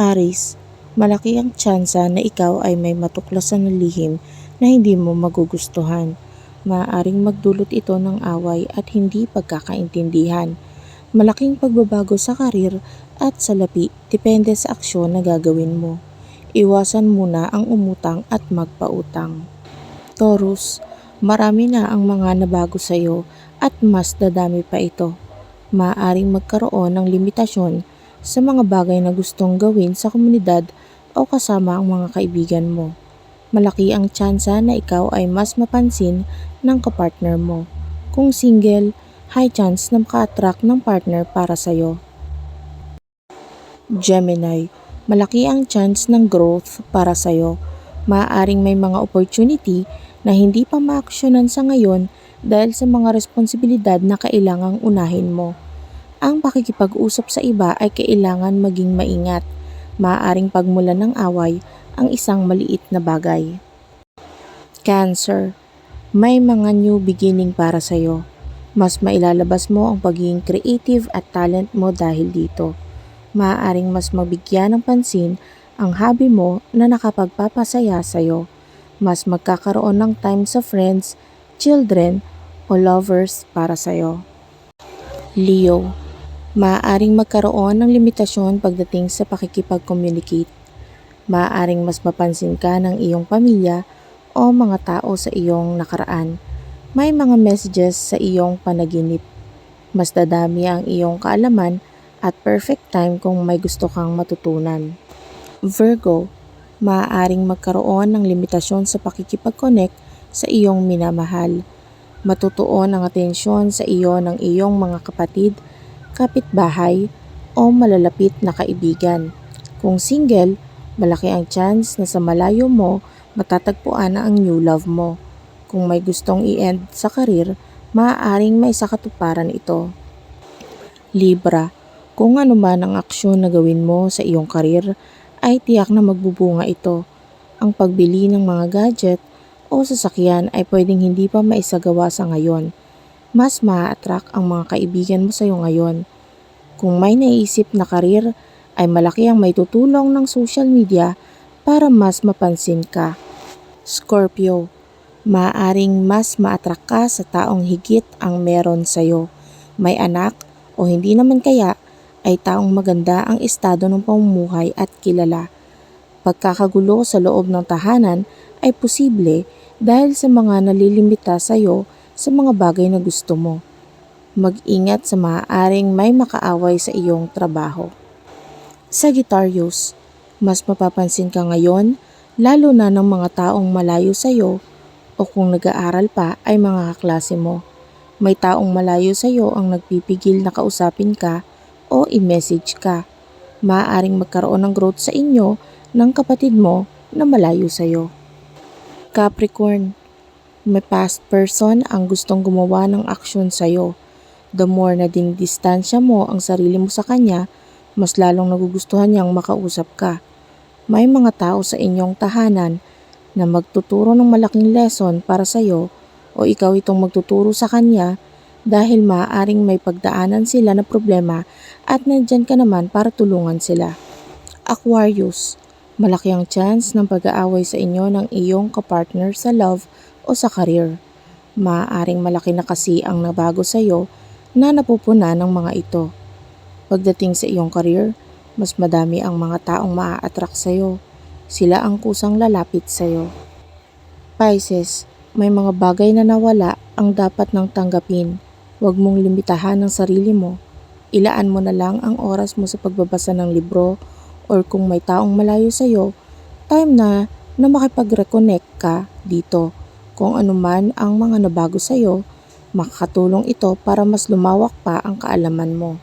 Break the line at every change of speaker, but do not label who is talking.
Aris, malaki ang tsansa na ikaw ay may matuklasan na lihim na hindi mo magugustuhan. Maaaring magdulot ito ng away at hindi pagkakaintindihan. Malaking pagbabago sa karir at salapi depende sa aksyon na gagawin mo. Iwasan muna ang umutang at magpautang. Taurus, marami na ang mga nabago sa iyo at mas dadami pa ito. Maaaring magkaroon ng limitasyon sa mga bagay na gustong gawin sa komunidad o kasama ang mga kaibigan mo. Malaki ang tsansa na ikaw ay mas mapansin ng kapartner mo. Kung single, high chance na maka-attract ng partner para sa'yo. Gemini, malaki ang chance ng growth para sa'yo. Maaaring may mga opportunity na hindi pa maaksyonan sa ngayon dahil sa mga responsibilidad na kailangang unahin mo. Ang pakikipag-usap sa iba ay kailangan maging maingat. Maaaring pagmulan ng away ang isang maliit na bagay. Cancer, may mga new beginning para sa'yo. Mas mailalabas mo ang pagiging creative at talent mo dahil dito. Maaaring mas mabigyan ng pansin ang hobby mo na nakapagpapasaya sa'yo. Mas magkakaroon ng time sa friends, children, o lovers para sa'yo. Leo, maaaring magkaroon ng limitasyon pagdating sa pakikipag-communicate. Maaaring mas mapansin ka ng iyong pamilya o mga tao sa iyong nakaraan. May mga messages sa iyong panaginip. Mas dadami ang iyong kaalaman at perfect time kung may gusto kang matutunan. Virgo, maaaring magkaroon ng limitasyon sa pakikipag-connect sa iyong minamahal. Matutuon ang atensyon sa iyo ng iyong mga kapatid, kapitbahay, o malalapit na kaibigan. Kung single, malaki ang chance na sa malayo mo matatagpuan ang new love mo. Kung may gustong i-end sa karir, maaaring may sakatuparan ito. Libra, kung ano man ang aksyon na gawin mo sa iyong karir, ay tiyak na magbubunga ito. Ang pagbili ng mga gadget o sasakyan ay pwedeng hindi pa maisagawa sa ngayon. Mas ma-attract ang mga kaibigan mo sa iyo ngayon. Kung may naisip na karir, ay malaki ang may tutulong ng social media para mas mapansin ka. Scorpio, maaaring mas ma-attract ka sa taong higit ang meron sa'yo. May anak o hindi naman kaya ay taong maganda ang estado ng pamumuhay at kilala. Pagkakagulo sa loob ng tahanan ay posible dahil sa mga nalilimita sa iyo sa mga bagay na gusto mo. Mag-ingat sa maaaring may makaaway sa iyong trabaho. Sagittarius, mas mapapansin ka ngayon lalo na ng mga taong malayo sa iyo o kung nag-aaral pa ay mga kaklase mo. May taong malayo sa iyo ang nagpipigil na kausapin ka o i-message ka. Maaaring magkaroon ng growth sa inyo ng kapatid mo na malayo sa iyo. Capricorn, may past person ang gustong gumawa ng aksyon sa iyo. The more na ding distansya mo ang sarili mo sa kanya, mas lalong nagugustuhan niyang makausap ka. May mga tao sa inyong tahanan na magtuturo ng malaking lesson para sa iyo o ikaw itong magtuturo sa kanya dahil maaaring may pagdaanan sila na problema at nandyan ka naman para tulungan sila. Aquarius, malaki ang chance ng pag-aaway sa inyo ng iyong kapartner sa love o sa career. Maaaring malaki na kasi ang nabago sa iyo na napupuna ng mga ito. Pagdating sa iyong career, mas madami ang mga taong maa-attract sa iyo. Sila ang kusang lalapit sa iyo. Pisces, may mga bagay na nawala ang dapat nang tanggapin. Huwag mong limitahan ang sarili mo. Ilaan mo na lang ang oras mo sa pagbabasa ng libro or kung may taong malayo sa iyo, time na na makipag-reconnect ka dito. Kung ano man ang mga nabago sa iyo, makakatulong ito para mas lumawak pa ang kaalaman mo.